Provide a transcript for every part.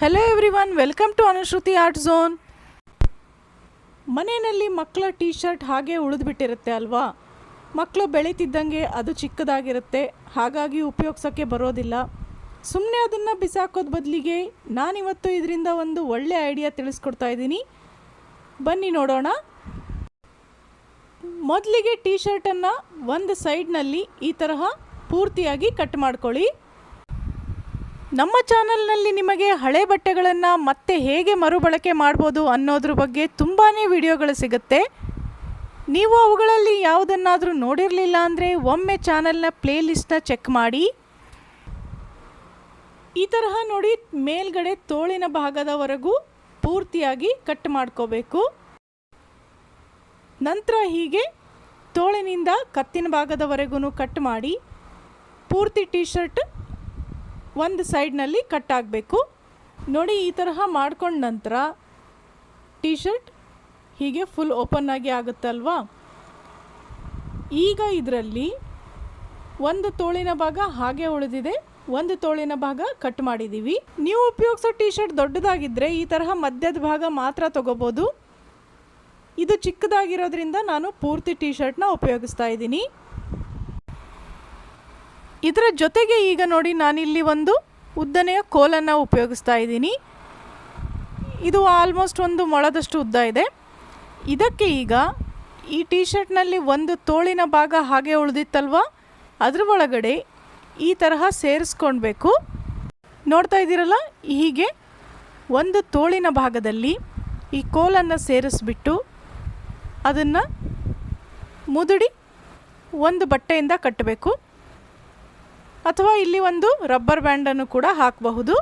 Hello everyone welcome to Anushruti art zone ಮನೆಯಲ್ಲಿ ಮಕ್ಕಳ T shirt ಹಾಗೆ ಉಳಿದ್ಬಿಟ್ಟಿರುತ್ತೆ ಅಲ್ವಾ? ಮಕ್ಕಳು ಬೆಳೀತಿದ್ದಂಗೆ ಅದು ಚಿಕ್ಕದಾಗಿರುತ್ತೆ, ಹಾಗಾಗಿ ಉಪಯೋಗಿಸೋಕ್ಕೆ ಬರೋದಿಲ್ಲ. ಸುಮ್ಮನೆ ಅದನ್ನು ಬಿಸಾಕೋದ್ ಬದಲಿಗೆ ನಾನಿವತ್ತು ಇದರಿಂದ ಒಂದು ಒಳ್ಳೆ ಐಡಿಯಾ ತಿಳಿಸ್ಕೊಡ್ತಾ ಇದ್ದೀನಿ. ಬನ್ನಿ ನೋಡೋಣ. ಮೊದಲಿಗೆ ಟೀ ಶರ್ಟನ್ನು ಒಂದು ಸೈಡ್ನಲ್ಲಿ ಈ ತರಹ ಪೂರ್ತಿಯಾಗಿ ಕಟ್ ಮಾಡ್ಕೊಳ್ಳಿ. ನಮ್ಮ ಚಾನಲ್ನಲ್ಲಿ ನಿಮಗೆ ಹಳೆ ಬಟ್ಟೆಗಳನ್ನು ಮತ್ತೆ ಹೇಗೆ ಮರುಬಳಕೆ ಮಾಡ್ಬೋದು ಅನ್ನೋದ್ರ ಬಗ್ಗೆ ತುಂಬಾ ವಿಡಿಯೋಗಳು ಸಿಗುತ್ತೆ. ನೀವು ಅವುಗಳಲ್ಲಿ ಯಾವುದನ್ನಾದರೂ ನೋಡಿರಲಿಲ್ಲ ಅಂದರೆ ಒಮ್ಮೆ ಚಾನಲ್ನ ಪ್ಲೇಲಿಸ್ಟ್ನ ಚೆಕ್ ಮಾಡಿ. ಈ ತರಹ ನೋಡಿ ಮೇಲ್ಗಡೆ ತೋಳಿನ ಭಾಗದವರೆಗೂ ಪೂರ್ತಿಯಾಗಿ ಕಟ್ ಮಾಡ್ಕೋಬೇಕು. ನಂತರ ಹೀಗೆ ತೋಳಿನಿಂದ ಕತ್ತಿನ ಭಾಗದವರೆಗೂ ಕಟ್ ಮಾಡಿ. ಪೂರ್ತಿ ಟೀ ಶರ್ಟ್ ಒಂದು ಸೈಡ್ನಲ್ಲಿ ಕಟ್ ಆಗಬೇಕು. ನೋಡಿ, ಈ ತರಹ ಮಾಡ್ಕೊಂಡ ನಂತರ ಟೀ ಶರ್ಟ್ ಹೀಗೆ ಫುಲ್ ಓಪನ್ ಆಗಿ ಆಗುತ್ತಲ್ವಾ? ಈಗ ಇದರಲ್ಲಿ ಒಂದು ತೋಳಿನ ಭಾಗ ಹಾಗೆ ಉಳಿದಿದೆ, ಒಂದು ತೋಳಿನ ಭಾಗ ಕಟ್ ಮಾಡಿದ್ದೀವಿ ನೀವು ಉಪಯೋಗಿಸೋ ಟೀ ಶರ್ಟ್ ದೊಡ್ಡದಾಗಿದ್ದರೆ ಈ ತರಹ ಮಧ್ಯದ ಭಾಗ ಮಾತ್ರ ತಗೋಬೋದು. ಇದು ಚಿಕ್ಕದಾಗಿರೋದ್ರಿಂದ ನಾನು ಪೂರ್ತಿ ಟೀ ಶರ್ಟ್ನ ಉಪಯೋಗಿಸ್ತಾ ಇದ್ದೀನಿ. ಇದರ ಜೊತೆಗೆ ಈಗ ನೋಡಿ ನಾನಿಲ್ಲಿ ಒಂದು ಉದ್ದನೆಯ ಕೋಲನ್ನು ಉಪಯೋಗಿಸ್ತಾ ಇದ್ದೀನಿ. ಇದು ಆಲ್ಮೋಸ್ಟ್ ಒಂದು ಮೊಳದಷ್ಟು ಉದ್ದ ಇದೆ. ಇದಕ್ಕೆ ಈಗ ಈ ಟೀ ಶರ್ಟ್ನಲ್ಲಿ ಒಂದು ತೋಳಿನ ಭಾಗ ಹಾಗೆ ಉಳಿದಿತ್ತಲ್ವ? ಅದರ ಒಳಗಡೆ ಈ ತರಹ ಸೇರಿಸ್ಕೊಳ್ಬೇಕು ನೋಡ್ತಾ ಇದ್ದೀರಲ್ಲ? ಹೀಗೆ ಒಂದು ತೋಳಿನ ಭಾಗದಲ್ಲಿ ಈ ಕೋಲನ್ನು ಸೇರಿಸ್ಬಿಟ್ಟು ಅದನ್ನು ಮುದುಡಿ ಒಂದು ಬಟ್ಟೆಯಿಂದ ಕಟ್ಟಬೇಕು. ಅಥವಾ ಇಲ್ಲಿ ಒಂದು ರಬ್ಬರ್ ಬ್ಯಾಂಡನ್ನು ಕೂಡ ಹಾಕಬಹುದು.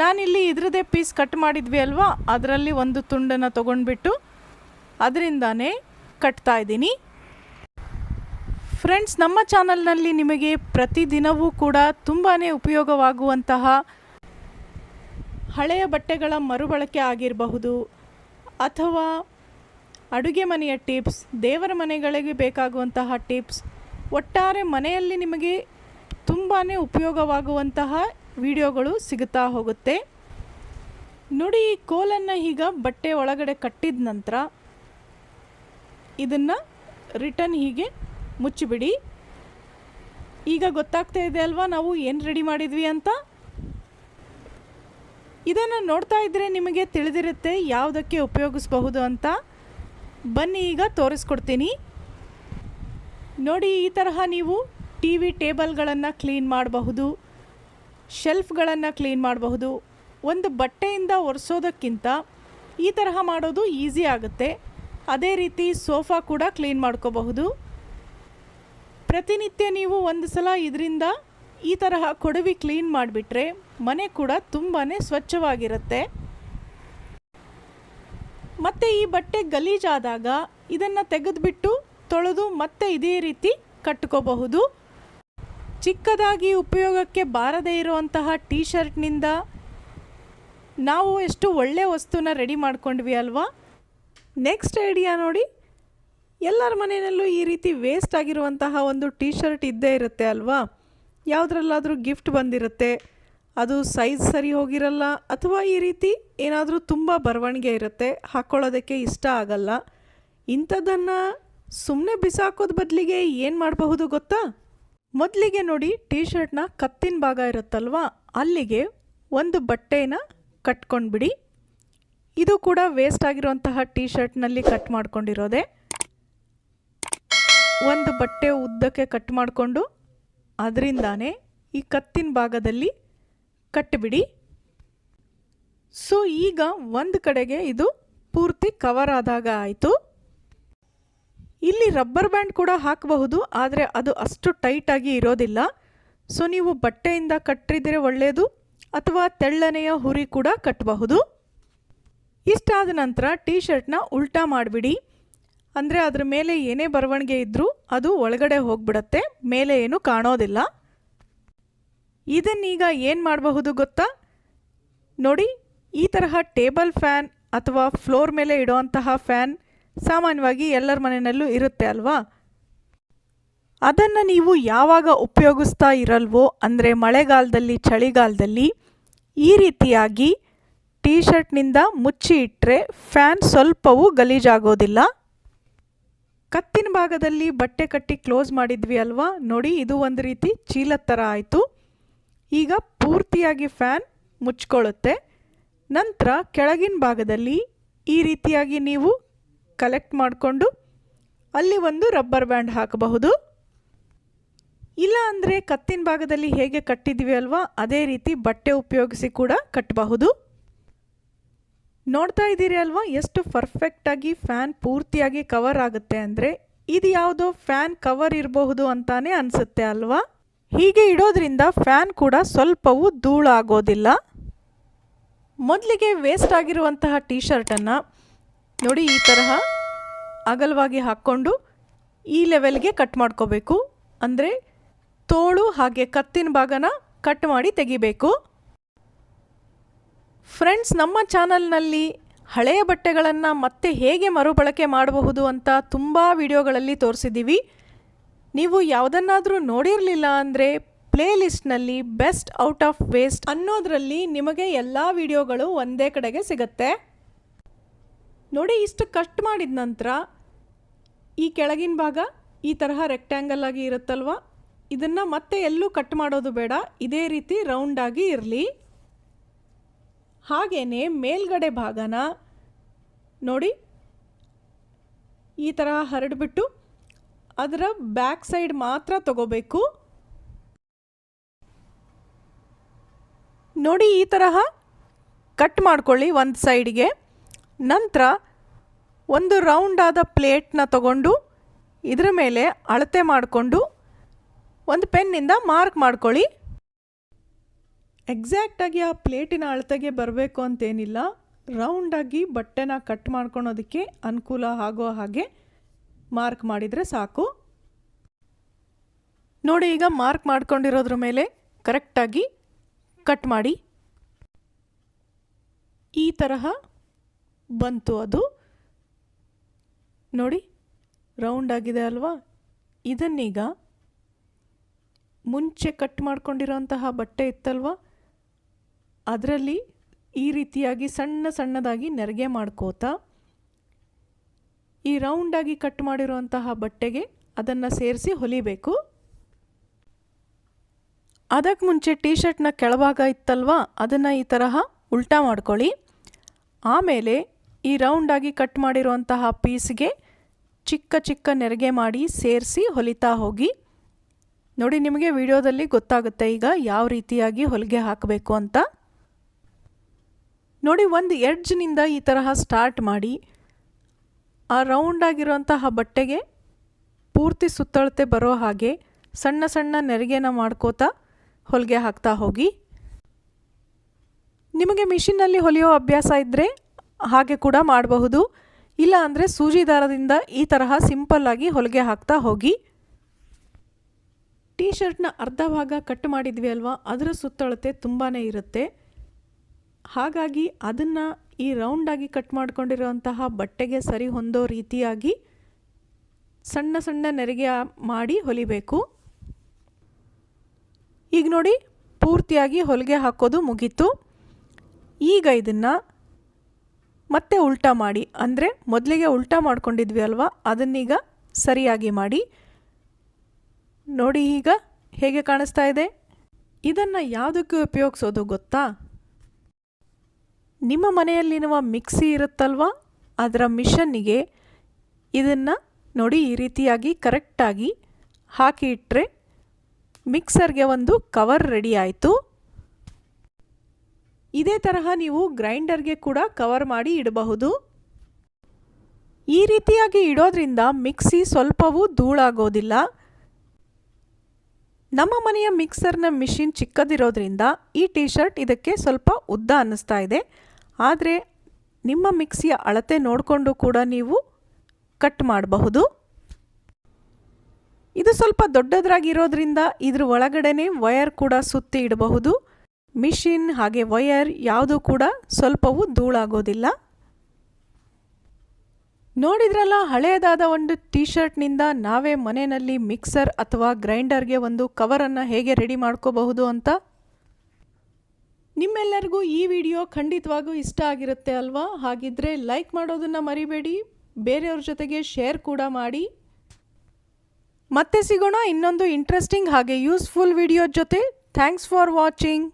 ನಾನಿಲ್ಲಿ ಇದ್ರದೇ ಪೀಸ್ ಕಟ್ ಮಾಡಿದ್ವಿ ಅಲ್ವಾ? ಅದರಲ್ಲಿ ಒಂದು ತುಂಡನ್ನು ತೊಗೊಂಡ್ಬಿಟ್ಟು ಅದರಿಂದಾನೇ ಕಟ್ತಾ ಇದ್ದೀನಿ. ಫ್ರೆಂಡ್ಸ್ ನಮ್ಮ ಚಾನಲ್ನಲ್ಲಿ ನಿಮಗೆ ಪ್ರತಿದಿನವೂ ಕೂಡ ತುಂಬಾ ಉಪಯೋಗವಾಗುವಂತಹ ಹಳೆಯ ಬಟ್ಟೆಗಳ ಮರುಬಳಕೆ ಆಗಿರಬಹುದು ಅಥವಾ ಅಡುಗೆ ಮನೆಯ ಟಿಪ್ಸ್ ದೇವರ ಮನೆಗಳಿಗೆ ಬೇಕಾಗುವಂತಹ ಟಿಪ್ಸ್ ಒಟ್ಟಾರೆ ಮನೆಯಲ್ಲಿ ನಿಮಗೆ ತುಂಬಾ ಉಪಯೋಗವಾಗುವಂತಹ ವಿಡಿಯೋಗಳು ಸಿಗುತ್ತಾ ಹೋಗುತ್ತೆ. ನೋಡಿ, ಈ ಕೋಲನ್ನು ಈಗ ಬಟ್ಟೆ ಒಳಗಡೆ ಕಟ್ಟಿದ ನಂತರ ಇದನ್ನು ರಿಟರ್ನ್ ಹೀಗೆ ಮುಚ್ಚಿಬಿಡಿ. ಈಗ ಗೊತ್ತಾಗ್ತಾ ಇದೆ ಅಲ್ವಾ, ನಾವು ಏನು ರೆಡಿ ಮಾಡಿದ್ವಿ ಅಂತ? ಇದನ್ನು ನೋಡ್ತಾ ಇದ್ದರೆ ನಿಮಗೆ ತಿಳಿದಿರುತ್ತೆ ಯಾವುದಕ್ಕೆ ಉಪಯೋಗಿಸಬಹುದು ಅಂತ. ಬನ್ನಿ, ಈಗ ತೋರಿಸ್ಕೊಡ್ತೀನಿ. ನೋಡಿ, ಈ ತರಹ ನೀವು ಟಿ ವಿ ಟೇಬಲ್ಗಳನ್ನು ಕ್ಲೀನ್ ಮಾಡಬಹುದು, ಶೆಲ್ಫ್ಗಳನ್ನು ಕ್ಲೀನ್ ಮಾಡಬಹುದು. ಒಂದು ಬಟ್ಟೆಯಿಂದ ಒರೆಸೋದಕ್ಕಿಂತ ಈ ತರಹ ಮಾಡೋದು ಈಸಿ ಆಗುತ್ತೆ. ಅದೇ ರೀತಿ ಸೋಫಾ ಕೂಡ ಕ್ಲೀನ್ ಮಾಡ್ಕೋಬಹುದು. ಪ್ರತಿನಿತ್ಯ ನೀವು ಒಂದು ಸಲ ಇದರಿಂದ ಈ ತರಹ ಕೊಡವಿ ಕ್ಲೀನ್ ಮಾಡಿಬಿಟ್ರೆ ಮನೆ ಕೂಡ ತುಂಬಾ ಸ್ವಚ್ಛವಾಗಿರುತ್ತೆ. ಮತ್ತು ಈ ಬಟ್ಟೆ ಗಲೀಜಾದಾಗ ಇದನ್ನು ತೆಗೆದುಬಿಟ್ಟು ತೊಳೆದು ಮತ್ತೆ ಇದೇ ರೀತಿ ಕಟ್ಕೋಬಹುದು. ಚಿಕ್ಕದಾಗಿ ಉಪಯೋಗಕ್ಕೆ ಬಾರದೇ ಇರುವಂತಹ ಟೀ ಶರ್ಟ್ನಿಂದ ನಾವು ಎಷ್ಟು ಒಳ್ಳೆಯ ವಸ್ತುನ ರೆಡಿ ಮಾಡ್ಕೊಂಡ್ವಿ ಅಲ್ವಾ? ನೆಕ್ಸ್ಟ್ ಐಡಿಯಾ ನೋಡಿ. ಎಲ್ಲರ ಮನೆಯಲ್ಲೂ ಈ ರೀತಿ ವೇಸ್ಟ್ ಆಗಿರುವಂತಹ ಒಂದು ಟೀ ಶರ್ಟ್ ಇದ್ದೇ ಇರುತ್ತೆ ಅಲ್ವಾ? ಯಾವುದ್ರಲ್ಲಾದರೂ ಗಿಫ್ಟ್ ಬಂದಿರುತ್ತೆ. ಅದು ಸೈಜ್ ಸರಿ ಹೋಗಿರಲ್ಲ ಅಥವಾ ಈ ರೀತಿ ಏನಾದರೂ ತುಂಬ ಬರವಣಿಗೆ ಇರುತ್ತೆ. ಹಾಕ್ಕೊಳ್ಳೋದಕ್ಕೆ ಇಷ್ಟ ಆಗಲ್ಲ. ಇಂಥದ್ದನ್ನು ಸುಮ್ಮನೆ ಬಿಸಾಕೋದ್ ಬದಲಿಗೆ ಏನು ಮಾಡಬಹುದು ಗೊತ್ತಾ? ಮೊದಲಿಗೆ ನೋಡಿ ಟೀ ಶರ್ಟ್ನ ಕತ್ತಿನ ಭಾಗ ಇರುತ್ತಲ್ವಾ? ಅಲ್ಲಿಗೆ ಒಂದು ಬಟ್ಟೆನ ಕಟ್ಕೊಂಡ್ಬಿಡಿ. ಇದು ಕೂಡ ವೇಸ್ಟ್ ಆಗಿರುವಂತಹ ಟೀ ಶರ್ಟ್ನಲ್ಲಿ ಕಟ್ ಮಾಡ್ಕೊಂಡಿರೋದೆ. ಒಂದು ಬಟ್ಟೆ ಉದ್ದಕ್ಕೆ ಕಟ್ ಮಾಡಿಕೊಂಡು ಅದರಿಂದಾನೇ ಈ ಕತ್ತಿನ ಭಾಗದಲ್ಲಿ ಕಟ್ಟಿಬಿಡಿ ಸೊ ಈಗ ಒಂದು ಕಡೆಗೆ ಇದು ಪೂರ್ತಿ ಕವರ್ ಆದಾಗ ಆಯಿತು. ಇಲ್ಲಿ ರಬ್ಬರ್ ಬ್ಯಾಂಡ್ ಕೂಡ ಹಾಕಬಹುದು, ಆದರೆ ಅದು ಅಷ್ಟು ಟೈಟಾಗಿ ಇರೋದಿಲ್ಲ. ಸೊ ನೀವು ಬಟ್ಟೆಯಿಂದ ಕಟ್ಟಿದರೆ ಒಳ್ಳೆಯದು ಅಥವಾ ತೆಳ್ಳನೆಯ ಹುರಿ ಕೂಡ ಕಟ್ಟಬಹುದು. ಇಷ್ಟಾದ ನಂತರ ಟೀ ಶರ್ಟ್ನ ಉಲ್ಟಾ ಮಾಡಿಬಿಡಿ. ಅಂದರೆ ಅದರ ಮೇಲೆ ಏನೇ ಬರವಣಿಗೆ ಇದ್ದರೂ ಅದು ಒಳಗಡೆ ಹೋಗ್ಬಿಡತ್ತೆ, ಮೇಲೆ ಏನು ಕಾಣೋದಿಲ್ಲ. ಇದನ್ನೀಗ ಏನು ಮಾಡಬಹುದು ಗೊತ್ತಾ? ನೋಡಿ, ಈ ತರಹ ಟೇಬಲ್ ಫ್ಯಾನ್ ಅಥವಾ ಫ್ಲೋರ್ ಮೇಲೆ ಇಡುವಂತಹ ಫ್ಯಾನ್ ಸಾಮಾನ್ಯವಾಗಿ ಎಲ್ಲರ ಮನೆಯಲ್ಲೂ ಇರುತ್ತೆ ಅಲ್ವಾ? ಅದನ್ನು ನೀವು ಯಾವಾಗ ಉಪಯೋಗಿಸ್ತಾ ಇರಲ್ವೋ ಅಂದರೆ ಮಳೆಗಾಲದಲ್ಲಿ, ಚಳಿಗಾಲದಲ್ಲಿ, ಈ ರೀತಿಯಾಗಿ ಟೀ ಶರ್ಟ್ನಿಂದ ಮುಚ್ಚಿ ಇಟ್ಟರೆ ಫ್ಯಾನ್ ಸ್ವಲ್ಪವೂ ಗಲೀಜಾಗೋದಿಲ್ಲ? ಕತ್ತಿನ ಭಾಗದಲ್ಲಿ ಬಟ್ಟೆ ಕಟ್ಟಿ ಕ್ಲೋಸ್ ಮಾಡಿದ್ವಿ ಅಲ್ವಾ? ನೋಡಿ, ಇದು ಒಂದು ರೀತಿ ಚೀಲದ ಥರ ಆಯಿತು. ಈಗ ಪೂರ್ತಿಯಾಗಿ ಫ್ಯಾನ್ ಮುಚ್ಕೊಳ್ಳುತ್ತೆ ನಂತರ ಕೆಳಗಿನ ಭಾಗದಲ್ಲಿ ಈ ರೀತಿಯಾಗಿ ನೀವು ಕಲೆಕ್ಟ್ ಮಾಡಿಕೊಂಡು ಅಲ್ಲಿ ಒಂದು ರಬ್ಬರ್ ಬ್ಯಾಂಡ್ ಹಾಕಬಹುದು. ಇಲ್ಲ ಅಂದರೆ ಕತ್ತಿನ ಭಾಗದಲ್ಲಿ ಹೇಗೆ ಕಟ್ಟಿದ್ವಿ ಅಲ್ವಾ, ಅದೇ ರೀತಿ ಬಟ್ಟೆ ಉಪಯೋಗಿಸಿ ಕೂಡ ಕಟ್ಟಬಹುದು. ನೋಡ್ತಾ ಇದ್ದೀರಿ ಅಲ್ವಾ, ಎಷ್ಟು ಪರ್ಫೆಕ್ಟಾಗಿ ಫ್ಯಾನ್ ಪೂರ್ತಿಯಾಗಿ ಕವರ್ ಆಗುತ್ತೆ ಅಂದರೆ ಇದು ಯಾವುದೋ ಫ್ಯಾನ್ ಕವರ್ ಇರಬಹುದು ಅಂತಾನೆ ಅನಿಸುತ್ತೆ ಅಲ್ವಾ? ಹೀಗೆ ಇಡೋದ್ರಿಂದ ಫ್ಯಾನ್ ಕೂಡ ಸ್ವಲ್ಪವೂ ಧೂಳಾಗೋದಿಲ್ಲ ಮೊದಲಿಗೆ ವೇಸ್ಟ್ ಆಗಿರುವಂತಹ ಟೀ ಶರ್ಟನ್ನು ನೋಡಿ ಈ ತರಹ. ಅಗಲವಾಗಿ ಹಾಕ್ಕೊಂಡು ಈ ಲೆವೆಲ್ಗೆ ಕಟ್ ಮಾಡ್ಕೋಬೇಕು. ಅಂದರೆ ತೋಳು ಹಾಗೆ ಕತ್ತಿನ ಭಾಗನ ಕಟ್ ಮಾಡಿ ತೆಗಿಬೇಕು. ಫ್ರೆಂಡ್ಸ್ ನಮ್ಮ ಚಾನಲ್ನಲ್ಲಿ ಹಳೆಯ ಬಟ್ಟೆಗಳನ್ನು ಮತ್ತೆ ಹೇಗೆ ಮರುಬಳಕೆ ಮಾಡಬಹುದು ಅಂತ ತುಂಬ ವಿಡಿಯೋಗಳಲ್ಲಿ ತೋರಿಸಿದ್ದೀವಿ. ನೀವು ಯಾವುದನ್ನಾದರೂ ನೋಡಿರಲಿಲ್ಲ ಅಂದರೆ ಪ್ಲೇ ಲಿಸ್ಟ್ನಲ್ಲಿ ಬೆಸ್ಟ್ ಔಟ್ ಆಫ್ ವೇಸ್ಟ್ ಅನ್ನೋದರಲ್ಲಿ ನಿಮಗೆ ಎಲ್ಲ ವಿಡಿಯೋಗಳು ಒಂದೇ ಕಡೆಗೆ ಸಿಗುತ್ತೆ. ನೋಡಿ ಇಷ್ಟು ಕಟ್ ಮಾಡಿದ ನಂತರ ಈ ಕೆಳಗಿನ ಭಾಗ ಈ ತರಹ ರೆಕ್ಟ್ಯಾಂಗಲ್ ಆಗಿ ಇರುತ್ತಲ್ವ? ಇದನ್ನು ಮತ್ತೆ ಎಲ್ಲೂ ಕಟ್ ಮಾಡೋದು ಬೇಡ. ಇದೇ ರೀತಿ ರೌಂಡಾಗಿ ಇರಲಿ. ಹಾಗೆಯೇ ಮೇಲ್ಗಡೆ ಭಾಗನ ನೋಡಿ. ಈ ಥರ ಹರಡಿಬಿಟ್ಟು ಅದರ ಬ್ಯಾಕ್ ಸೈಡ್ ಮಾತ್ರ ತಗೋಬೇಕು. ನೋಡಿ ಈ ತರಹ ಕಟ್ ಮಾಡ್ಕೊಳ್ಳಿ ಒಂದು ಸೈಡ್ಗೆ ನಂತರ ಒಂದು ರೌಂಡಾದ ಪ್ಲೇಟ್ನ ತಗೊಂಡು ಇದರ ಮೇಲೆ ಅಳತೆ ಮಾಡಿಕೊಂಡು ಒಂದು ಪೆನ್ನಿಂದ ಮಾರ್ಕ್ ಮಾಡ್ಕೊಳ್ಳಿ. ಎಕ್ಸಾಕ್ಟಾಗಿ ಆ ಪ್ಲೇಟಿನ ಅಳತೆಗೆ ಬರಬೇಕು ಅಂತೇನಿಲ್ಲ. ರೌಂಡಾಗಿ ಬಟ್ಟೆನ ಕಟ್ ಮಾಡ್ಕೊಳೋದಕ್ಕೆ ಅನುಕೂಲ ಆಗೋ ಹಾಗೆ ಮಾರ್ಕ್ ಮಾಡಿದರೆ ಸಾಕು. ನೋಡಿ ಈಗ ಮಾರ್ಕ್ ಮಾಡ್ಕೊಂಡಿರೋದ್ರ ಮೇಲೆ ಕರೆಕ್ಟಾಗಿ ಕಟ್ ಮಾಡಿ. ಈ ತರಹ ಬಂತು ಅದು. ನೋಡಿ ರೌಂಡ್ ಆಗಿದೆ ಅಲ್ವಾ? ಇದನ್ನೀಗ ಮುಂಚೆ ಕಟ್ ಮಾಡ್ಕೊಂಡಿರೋಂತಹ ಬಟ್ಟೆ ಇತ್ತಲ್ವ? ಅದರಲ್ಲಿ ಈ ರೀತಿಯಾಗಿ ಸಣ್ಣ ಸಣ್ಣದಾಗಿ ನೆರಿಗೆ ಮಾಡ್ಕೋತಾ, ಈ ರೌಂಡಾಗಿ ಕಟ್ ಮಾಡಿರುವಂತಹ ಬಟ್ಟೆಗೆ ಅದನ್ನು ಸೇರಿಸಿ ಹೊಲಿಬೇಕು. ಅದಕ್ಕೆ ಮುಂಚೆ ಟೀ ಶರ್ಟ್ನ ಕೆಳಭಾಗ ಇತ್ತಲ್ವ? ಅದನ್ನು ಈ ತರಹ ಉಲ್ಟಾ ಮಾಡ್ಕೊಳ್ಳಿ. ಆಮೇಲೆ ಈ ರೌಂಡಾಗಿ ಕಟ್ ಮಾಡಿರುವಂತಹ ಪೀಸ್ಗೆ ಚಿಕ್ಕ ಚಿಕ್ಕ ನೆರಿಗೆ ಮಾಡಿ ಸೇರಿಸಿ ಹೊಲಿತಾ ಹೋಗಿ. ನೋಡಿ ನಿಮಗೆ ವಿಡಿಯೋದಲ್ಲಿ ಗೊತ್ತಾಗುತ್ತೆ ಈಗ ಯಾವ ರೀತಿಯಾಗಿ ಹೊಲಿಗೆ ಹಾಕಬೇಕು ಅಂತ. ನೋಡಿ ಒಂದು ಎಡ್ಜ್ನಿಂದ ಈ ತರಹ ಸ್ಟಾರ್ಟ್ ಮಾಡಿ. ಆ ರೌಂಡ್ ಆಗಿರುವಂತಹ ಬಟ್ಟೆಗೆ ಪೂರ್ತಿ ಸುತ್ತಳತೆ ಬರೋ ಹಾಗೆ ಸಣ್ಣ ಸಣ್ಣ ನೆರಿಗೆನ ಮಾಡ್ಕೋತಾ ಹೊಲಿಗೆ ಹಾಕ್ತಾ ಹೋಗಿ. ನಿಮಗೆ ಮಿಷಿನ್ನಲ್ಲಿ ಹೊಲಿಯೋ ಅಭ್ಯಾಸ ಇದ್ದರೆ ಹಾಗೆ ಕೂಡ ಮಾಡಬಹುದು. ಇಲ್ಲ ಅಂದರೆ ಸೂಜಿ ದಾರದಿಂದ ಈ ತರಹ ಸಿಂಪಲ್ಲಾಗಿ ಹೊಲಿಗೆ ಹಾಕ್ತಾ ಹೋಗಿ. ಟೀ ಶರ್ಟ್ನ ಅರ್ಧ ಭಾಗ ಕಟ್ ಮಾಡಿದ್ವಿ ಅಲ್ವಾ? ಅದರ ಸುತ್ತಳತೆ ತುಂಬಾ ಇರುತ್ತೆ. ಹಾಗಾಗಿ ಅದನ್ನು ಈ ರೌಂಡಾಗಿ ಕಟ್ ಮಾಡಿಕೊಂಡಿರುವಂತಹ ಬಟ್ಟೆಗೆ ಸರಿ ಹೊಂದೋ ರೀತಿಯಾಗಿ ಸಣ್ಣ ಸಣ್ಣ ನೆರಿಗೆ ಮಾಡಿ ಹೊಲಿಬೇಕು. ಈಗ ನೋಡಿ, ಪೂರ್ತಿಯಾಗಿ ಹೊಲಿಗೆ ಹಾಕೋದು ಮುಗೀತು. ಈಗ ಇದನ್ನು ಮತ್ತೆ ಉಲ್ಟಾ ಮಾಡಿ, ಅಂದರೆ ಮೊದಲಿಗೆ ಉಲ್ಟಾ ಮಾಡ್ಕೊಂಡಿದ್ವಿ ಅಲ್ವಾ? ಅದನ್ನೀಗ ಸರಿಯಾಗಿ ಮಾಡಿ. ನೋಡಿ ಈಗ ಹೇಗೆ ಕಾಣಿಸ್ತಾ ಇದೆ. ಇದನ್ನು ಯಾವುದಕ್ಕೆ ಉಪಯೋಗಿಸೋದು ಗೊತ್ತಾ? ನಿಮ್ಮ ಮನೆಯಲ್ಲಿರುವ ಮಿಕ್ಸಿ ಇರುತ್ತಲ್ವಾ? ಅದರ ಮಿಷನ್ನಿಗೆ ಇದನ್ನು ನೋಡಿ ಈ ರೀತಿಯಾಗಿ ಕರೆಕ್ಟಾಗಿ ಹಾಕಿ ಇಟ್ಟರೆ ಮಿಕ್ಸರ್ಗೆ ಒಂದು ಕವರ್ ರೆಡಿ ಆಯಿತು. ಇದೇ ತರಹ ನೀವು ಗ್ರೈಂಡರ್ಗೆ ಕೂಡ ಕವರ್ ಮಾಡಿ ಇಡಬಹುದು. ಈ ರೀತಿಯಾಗಿ ಇಡೋದ್ರಿಂದ ಮಿಕ್ಸಿ ಸ್ವಲ್ಪವೂ ಧೂಳಾಗೋದಿಲ್ಲ. ನಮ್ಮ ಮನೆಯ ಮಿಕ್ಸರ್ನ ಮಿಷಿನ್ ಚಿಕ್ಕದಿರೋದ್ರಿಂದ ಈ ಟೀ ಶರ್ಟ್ ಇದಕ್ಕೆ ಸ್ವಲ್ಪ ಉದ್ದ ಅನ್ನಿಸ್ತಾ ಇದೆ. ಆದರೆ ನಿಮ್ಮ ಮಿಕ್ಸಿಯ ಅಳತೆ ನೋಡಿಕೊಂಡು ಕೂಡ ನೀವು ಕಟ್ ಮಾಡಬಹುದು. ಇದು ಸ್ವಲ್ಪ ದೊಡ್ಡದ್ರಾಗಿರೋದ್ರಿಂದ ಇದ್ರ ಒಳಗಡೆನೇ ವಯರ್ ಕೂಡ ಸುತ್ತಿ ಇಡಬಹುದು. ಮಿಷಿನ್ ಹಾಗೆ ವಯರ್ ಯಾವುದು ಕೂಡ ಸ್ವಲ್ಪವೂ ಧೂಳಾಗೋದಿಲ್ಲ. ನೋಡಿದ್ರಲ್ಲ ಹಳೆಯದಾದ ಒಂದು ಟೀ ಶರ್ಟ್ನಿಂದ ನಾವೇ ಮನೆಯಲ್ಲಿ ಮಿಕ್ಸರ್ ಅಥವಾ ಗ್ರೈಂಡರ್ಗೆ ಒಂದು ಕವರನ್ನು ಹೇಗೆ ರೆಡಿ ಮಾಡ್ಕೋಬಹುದು ಅಂತ? ನಿಮ್ಮೆಲ್ಲರಿಗೂ ಈ ವಿಡಿಯೋ ಖಂಡಿತವಾಗೂ ಇಷ್ಟ ಆಗಿರುತ್ತೆ ಅಲ್ವಾ? ಹಾಗಿದ್ರೆ ಲೈಕ್ ಮಾಡೋದನ್ನು ಮರಿಬೇಡಿ, ಬೇರೆಯವ್ರ ಜೊತೆಗೆ ಶೇರ್ ಕೂಡ ಮಾಡಿ. ಮತ್ತೆ ಸಿಗೋಣ ಇನ್ನೊಂದು ಇಂಟ್ರೆಸ್ಟಿಂಗ್ ಹಾಗೆ ಯೂಸ್ಫುಲ್ ವಿಡಿಯೋ ಜೊತೆ. Thanks for watching